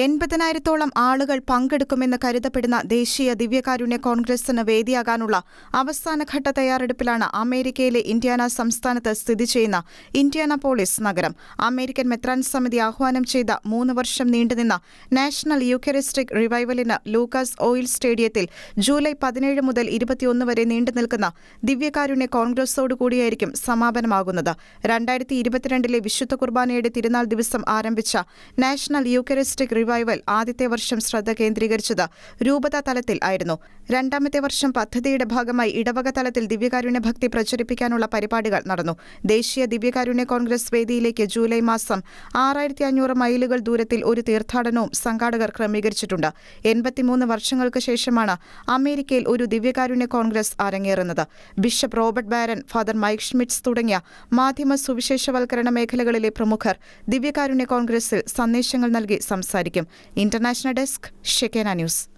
എൺപതിനായിരത്തോളം ആളുകൾ പങ്കെടുക്കുമെന്ന് കരുതപ്പെടുന്ന ദേശീയ ദിവ്യകാരുണ്യ കോൺഗ്രസിന് വേദിയാകാനുള്ള അവസാനഘട്ട തയ്യാറെടുപ്പിലാണ് അമേരിക്കയിലെ ഇന്ത്യാന സംസ്ഥാനത്ത് സ്ഥിതി ചെയ്യുന്ന ഇന്ത്യാനാപോളിസ് നഗരം. അമേരിക്കൻ മെത്രാൻ സമിതി ആഹ്വാനം ചെയ്ത മൂന്ന് വർഷം നീണ്ടുനിന്ന നാഷണൽ യൂക്കറിസ്റ്റിക് റിവൈവലിന് ലൂക്കാസ് ഓയിൽ സ്റ്റേഡിയത്തിൽ ജൂലൈ പതിനേഴ് മുതൽ ഇരുപത്തിയൊന്ന് വരെ നീണ്ടുനിൽക്കുന്ന ദിവ്യകാരുണ്യ കോൺഗ്രസോടുകൂടിയായിരിക്കും സമാപനമാകുന്നത്. രണ്ടായിരത്തി ഇരുപത്തിരണ്ടിലെ വിശുദ്ധ കുർബാനയുടെ തിരുനാൾ ദിവസം ആരംഭിച്ച നാഷണൽ യൂക്കറിസ്റ്റിക് റിവൈവൽ ആദ്യത്തെ വർഷം ശ്രദ്ധ കേന്ദ്രീകരിച്ചത് രൂപതാ തലത്തിൽ ആയിരുന്നു. രണ്ടാമത്തെ വർഷം പദ്ധതിയുടെ ഭാഗമായി ഇടവക തലത്തിൽ ദിവ്യകാരുണ്യ ഭക്തി പ്രചരിപ്പിക്കാനുള്ള പരിപാടികൾ നടന്നു. ദേശീയ ദിവ്യകാരുണ്യ കോൺഗ്രസ് വേദിയിലേക്ക് ജൂലൈ മാസം ആറായിരത്തി അഞ്ഞൂറ് മൈലുകൾ ദൂരത്തിൽ ഒരു തീർത്ഥാടനവും സംഘാടകർ ക്രമീകരിച്ചിട്ടുണ്ട്. എൺപത്തിമൂന്ന് വർഷങ്ങൾക്ക് ശേഷമാണ് അമേരിക്കയിൽ ഒരു ദിവ്യകാരുണ്യ കോൺഗ്രസ് അരങ്ങേറുന്നത്. Bishop Robert Barron father Mike Schmitz തുടങ്ങിയ മാധ്യമ സുവിശേഷവൽക്കരണ മേഖലകളിലെ പ്രമുഖർ ദിവ്യകാരുണ്യ കോൺഗ്രസിൽ സന്ദേശങ്ങൾ നൽകി സംസാരിക്കും. International desk Shekinah news.